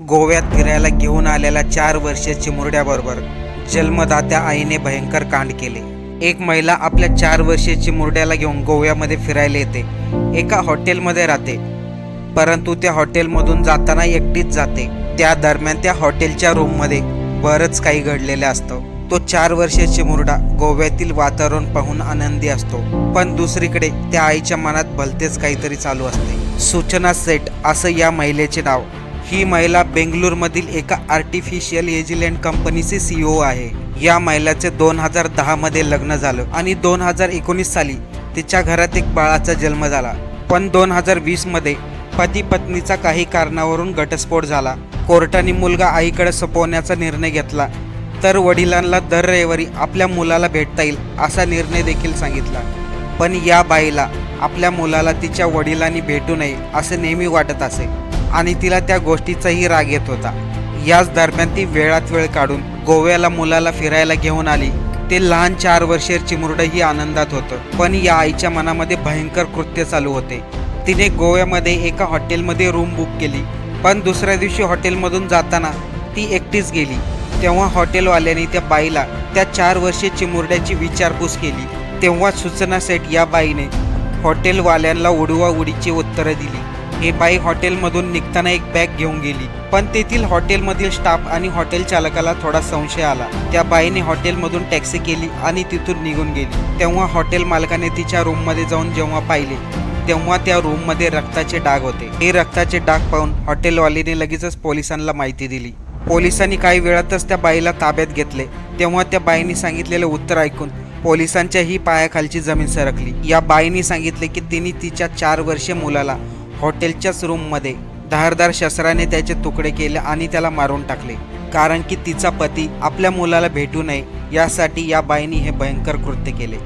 गोव्यात फिरायला घेऊन आलेल्या चार वर्षाची चिमुरड्याबरोबर जन्मदात्या आईने भयंकर कांड केले. एक महिला आपल्या चार वर्षाची चिमुरड्याला घेऊन गोव्यामध्ये फिरायला येते. एका हॉटेलमध्ये राहते. परंतु त्या हॉटेलमधून जाताना एकटीच जाते. त्या दरम्यान त्या हॉटेलच्या रूममध्ये बरंच काही घडलेलं असतं. तो चार वर्षाची चिमुरडा गोव्यातील वातावरण पाहून आनंदी असतो. पण दुसरीकडे त्या आईच्या मनात भलतेच काहीतरी चालू असते. सूचना सेट असं या महिलेचे नाव ही महिला बेंगलुरूमधील एका आर्टिफिशियल एजिलँड कंपनीचे सीईओ आहे. या महिलाचे दोन हजार दहामध्ये लग्न झालं आणि दोन हजार एकोणीस साली तिच्या घरात एक बाळाचा जन्म झाला. पण दोन हजार वीसमध्ये पती पत्नीचा काही कारणावरून घटस्फोट झाला. कोर्टाने मुलगा आईकडे सोपवण्याचा निर्णय घेतला तर वडिलांना दर रविवारी आपल्या मुलाला भेटता येईल असा निर्णय देखील सांगितला. पण या बाईला आपल्या मुलाला तिच्या वडिलांनी भेटू नये असे नेहमी वाटत असे. आणि तिला त्या गोष्टीचाही राग येत होता. याच दरम्यान ती वेळात वेळ काढून गोव्याला मुलाला फिरायला घेऊन आली. ते लहान चार वर्षे चिमुरडंही आनंदात होतं. पण या आईच्या मनामध्ये भयंकर कृत्य चालू होते. तिने गोव्यामध्ये एका हॉटेलमध्ये रूम बुक केली. पण दुसऱ्या दिवशी हॉटेलमधून जाताना ती एकटीच गेली. तेव्हा हॉटेलवाल्याने त्या बाईला त्या चार वर्षे चिमुरड्याची विचारपूस केली. तेव्हा सूचना सेट या बाईने हॉटेलवाल्यांना उडवा उडीची उत्तरं दिली. हे बाई हॉटेलमधून निघताना एक बॅग घेऊन गेली. पण तेथील हॉटेलमधील स्टाफ आणि हॉटेल चालकाला थोडा संशय आला. त्या बाईने हॉटेलमधून टॅक्सी केली आणि तिथून निघून गेली. तेव्हा हॉटेल मालकाने तिच्या रूममध्ये जाऊन जेव्हा पाहिले तेव्हा त्या रूममध्ये रक्ताचे डाग होते. हे रक्ताचे डाग पाहून हॉटेलवालीने लगेचच पोलिसांना माहिती दिली. पोलिसांनी काही वेळातच त्या बाईला ताब्यात घेतले. तेव्हा त्या बाईने सांगितलेलं उत्तर ऐकून पोलिसांच्याही पायाखालची जमीन सरकली. या बाईने सांगितले की तिने तिच्या चार वर्षे मुलाला हॉटेलच्याच रूममध्ये धारदार शस्त्राने त्याचे तुकडे केले आणि त्याला मारून टाकले. कारण की तिचा पती आपल्या मुलाला भेटू नये यासाठी या बाईंनी हे भयंकर कृत्य केले.